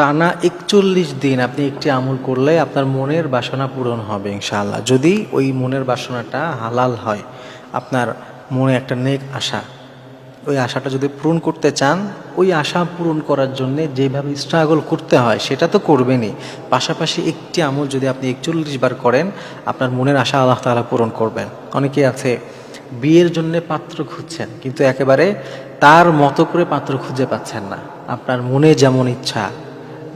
টানা একচল্লিশ দিন আপনি একটি আমল করলে আপনার মনের বাসনা পূরণ হবে, ইনশাআল্লাহ। যদি ওই মনের বাসনাটা হালাল হয়, আপনার মনে একটা নেক আশা, ওই আশাটা যদি পূরণ করতে চান, ওই আশা পূরণ করার জন্য যেভাবে স্ট্রাগল করতে হয়, সেটা তো করবেনই। পাশাপাশি একটি আমল যদি আপনি একচল্লিশ বার করেন, আপনার মনের আশা আল্লাহ তাআলা পূরণ করবেন। অনেকে আছে, বিয়ের জন্য পাত্র খুঁজছেন, কিন্তু একেবারে তার মতো করে পাত্র খুঁজে পাচ্ছেন না। আপনার মনে যেমন ইচ্ছা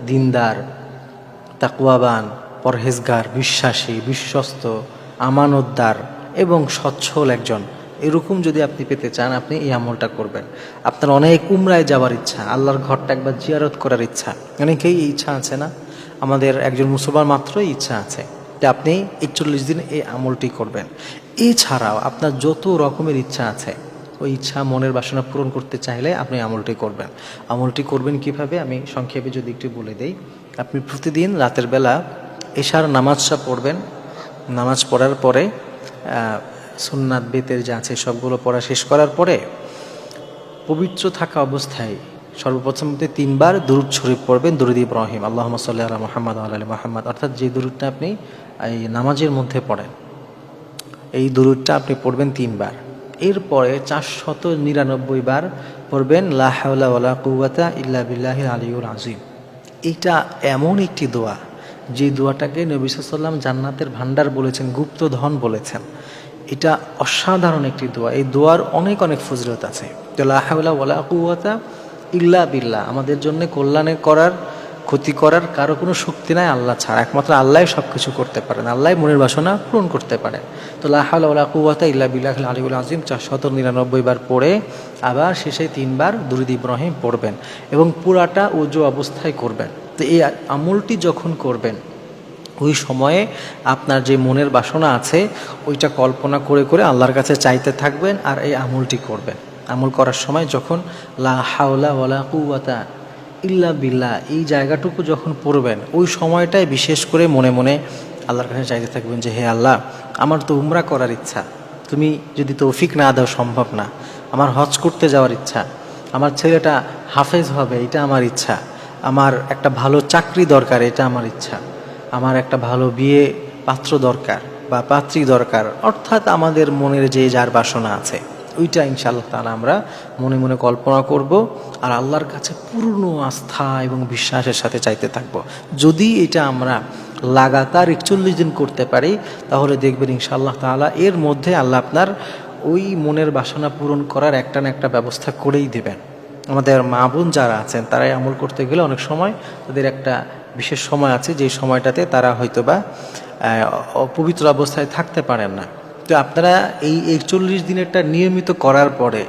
দিনদার তাকুয়াবান পরহেজগার, বিশ্বাসী, বিশ্বস্ত, আমানতদার এবং সচ্ছল একজন। এরকম যদি আপনি পেতে চান, আপনি এই আমলটা করবেন। আপনার অনেক উমরায় যাওয়ার ইচ্ছা, আল্লাহর ঘরটা একবার জিয়ারত করার ইচ্ছা। অনেকেই এই ইচ্ছা আছে না? আমাদের একজন মুসলমান মাত্রই ইচ্ছা আছে যে আপনি একচল্লিশ দিন এই আমলটি করবেন। এছাড়াও আপনার যত রকমের ইচ্ছা আছে ওই ইচ্ছা মনের বাসনা পূরণ করতে চাইলে আপনি আমলটি করবেন। আমলটি করবেন কীভাবে? আমি সংক্ষেপে যদি একটু বলে দেই। আপনি প্রতিদিন রাতের বেলা এশার নামাজটা পড়বেন। নামাজ পড়ার পরে সুন্নাত, বেতের যা আছে সবগুলো পড়া শেষ করার পরে পবিত্র থাকা অবস্থায় সর্বপ্রথম তিনবার দুরুদ শরীফ পড়বেন দুরুদ ইব্রাহিম। আল্লাহ সাল্লাহ আলা মোহাম্মদ আল্লাহ মোহাম্মদ। অর্থাৎ যে দুরুদটা আপনি এই নামাজের মধ্যে পড়েন, এই দুরুদটা আপনি পড়বেন তিনবার। এরপরে চারশত নিরানব্বই বার পড়বেন লাহাউলা কুয়াতা ইল্লা বিল্লাহি আলিউল আজিম এটা এমন একটি দোয়া, যে দোয়াটাকে নবী সাল্লাম জান্নাতের ভান্ডার বলেছেন গুপ্ত ধন বলেছেন। এটা অসাধারণ একটি দোয়া, এই দোয়ার অনেক অনেক ফজরত আছে। তো লাহাউলা ওয়ালা কুয়াতা ইল্লা বিল্লাহ, আমাদের জন্য কল্যাণে করার ক্ষতি করার কারও কোনো শক্তি নাই, আল্লাহ ছাড়া। একমাত্র আল্লাহ সব কিছু করতে পারেন আল্লাহ মনের বাসনা পূরণ করতে পারেন তো লাহাউলা কুয়াতা ইল্লা বিল্লাহ আলিউল আজিম চারশত নিরানব্বই বার পড়ে আবার শেষে তিনবার দুরুদ ইব্রাহিম পড়বেন এবং পুরাটা উজু অবস্থায় করবেন। তো এই আমলটি যখন করবেন, ওই সময়ে আপনার যে মনের বাসনা আছে, ওইটা কল্পনা করে করে আল্লাহর কাছে চাইতে থাকবেন আর এই আমলটি করবেন। আমল করার সময় যখন লা হাওলা ওয়ালা কুয়াতা ইল্লা বিল্লা এই জায়গাটুকু যখন পড়বেন, ওই সময়টাই বিশেষ করে মনে মনে আল্লাহর কাছে চাইতে থাকবেন যে, হে আল্লাহ, আমার তো উমরা করার ইচ্ছা। তুমি যদি তৌফিক না দাও, সম্ভব না। আমার হজ করতে যাওয়ার ইচ্ছা। আমার ছেলেটা হাফেজ হবে, এটা আমার ইচ্ছা। আমার একটা ভালো চাকরি দরকার, এটা আমার ইচ্ছা। আমার একটা ভালো বিয়ে পাত্র দরকার বা পাত্রী দরকার। অর্থাৎ আমাদের মনের যে যার বাসনা আছে। ওইটা ইনশাআল্লাহ তাহলে আমরা মনে মনে কল্পনা করব আর আল্লাহর কাছে পূর্ণ আস্থা এবং বিশ্বাসের সাথে চাইতে থাকব। যদি এটা আমরা লাগাতার একচল্লিশ দিন করতে পারি, তাহলে দেখবেন ইনশাআল্লাহ তাআলা এর মধ্যে আল্লাহ আপনার ওই মনের বাসনা পূরণ করার একটা না একটা ব্যবস্থা করেই দেবেন। আমাদের মা বোন যারা আছেন, তারাই আমল করতে গেলে অনেক সময় তাদের একটা বিশেষ সময় আছে যে সময়টাতে তারা হয়তোবা অপবিত্র অবস্থায় থাকতে পারেন না। তো আপনারা এই একচল্লিশ দিনেরটা নিয়মিত করার পরে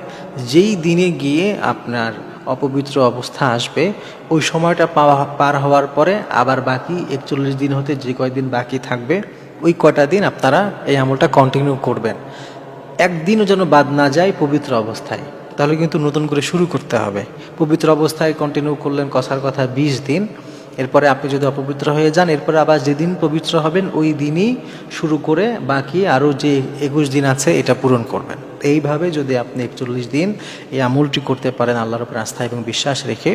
যেই দিনে গিয়ে আপনার অপবিত্র অবস্থা আসবে, ওই সময়টা পাওয়া, পার হওয়ার পরে আবার বাকি একচল্লিশ দিন হতে যে কয়দিন বাকি থাকবে, ওই কটা দিন আপনারা এই আমলটা কন্টিনিউ করবেন। একদিনও যেন বাদ না যায় পবিত্র অবস্থায়। তাহলে কিন্তু নতুন করে শুরু করতে হবে। পবিত্র অবস্থায় কন্টিনিউ করলেন কষার কথা বিশ দিন। এরপরে আপনি যদি অপবিত্র হয়ে যান, এরপরে আবার যেদিন পবিত্র হবেন, ওই দিনই শুরু করে বাকি আরও যে একুশ দিন আছে, এটা পূরণ করবেন। এইভাবে যদি আপনি একচল্লিশ দিন এই আমলটি করতে পারেন আল্লাহর উপর আস্থা এবং বিশ্বাস রেখে,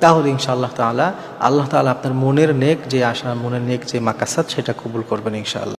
তাহলে ইনশাআল্লাহ তাআলা, আল্লাহ তাআলা আপনার মনের নেক যে আশা, মনের নেক যে মাকাসাদ, সেটা কবুল করবেন ইনশাআল্লাহ।